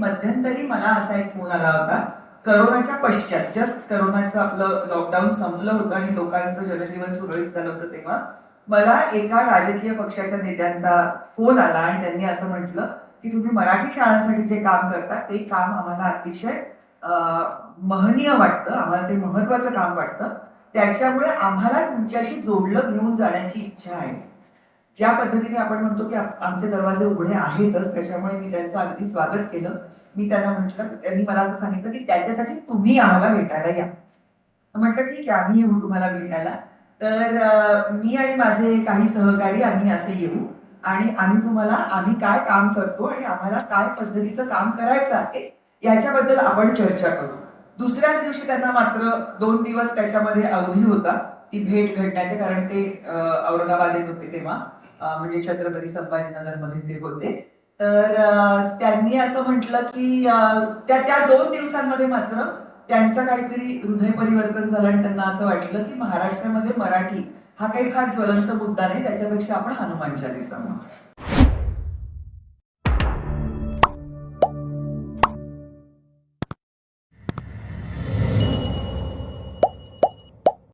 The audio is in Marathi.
मध्यंतरी मला असा एक फोन आला होता करोनाच्या पश्चात जस्ट करोनाचं आपलं लॉकडाऊन संपलं होतं आणि लोकांचं जनजीवन सुरळीत झालं होतं तेव्हा मला एका राजकीय पक्षाच्या नेत्यांचा फोन आला आणि त्यांनी असं म्हटलं की तुम्ही मराठी शाळांसाठी जे काम करता ते काम आम्हाला अतिशय महनीय वाटतं आम्हाला ते महत्वाचं काम वाटतं. त्याच्यामुळे आम्हाला तुमच्याशी जोडलं घेऊन जाण्याची इच्छा आहे. ज्या पद्धतीने आपण म्हणतो की आमचे दरवाजे उघडे आहेतच त्याच्यामुळे मी त्यांचं अगदी स्वागत केलं. मी त्यांना म्हटलं त्यांनी मला असं सांगितलं की त्याच्यासाठी तुम्ही आम्हाला भेटायला या. म्हटलं ठीक आहे आम्ही येऊ तुम्हाला भेटायला. तर मी आणि माझे काही सहकारी आम्ही असे येऊ. आणि आम्ही तुम्हाला आम्ही काय काम करतो आणि आम्हाला काय पद्धतीचं काम करायचं आहे याच्याबद्दल आपण चर्चा करू. दुसऱ्याच दिवशी त्यांना मात्र दोन दिवस त्याच्यामध्ये अवधी होता ती भेट घडण्याचे कारण ते औरंगाबाद येत होते तेव्हा. म्हणजे छत्रपती संभाजीनगरमध्ये ते होते तर त्यांनी असं म्हटलं की त्या त्या दोन दिवसांमध्ये मात्र त्यांचं काहीतरी हृदय परिवर्तन झालं आणि त्यांना असं वाटलं की महाराष्ट्रामध्ये मराठी हा काही फार ज्वलंत मुद्दा नाही त्याच्यापेक्षा आपण हनुमान चालीसा म्हणू